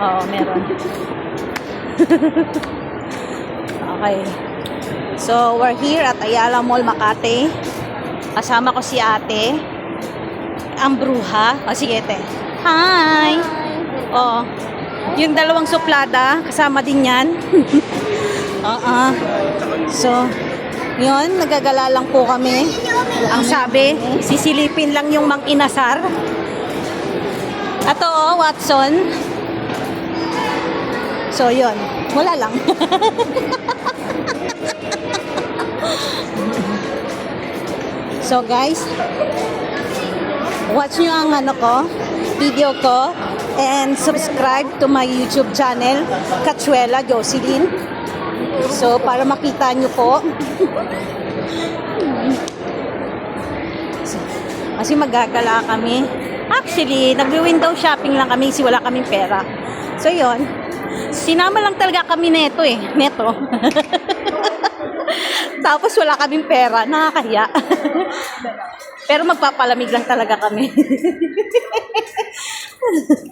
Oo, meron. okay. So, we're here at Ayala Mall, Makati. Kasama ko si ate. Ang bruha. O, sige, te. Hi! Oo. Yung dalawang suplada, kasama din yan. Oo. So, yun, nagagala lang po kami. Ang sabi, sisilipin lang yung mang inasar. Ato, Watson. So, yun. Wala lang. so, guys, watch nyo ang ano ko, video ko, and subscribe to my YouTube channel, Katsuela Jocelyn. So, para makita nyo po. Kasi magagala kami. Actually, nag-window shopping lang kami kasi wala kaming pera. So, yon Sinama lang talaga kami neto eh. Neto. Tapos wala kaming pera. Nakakahiya. Pero magpapalamig lang talaga kami.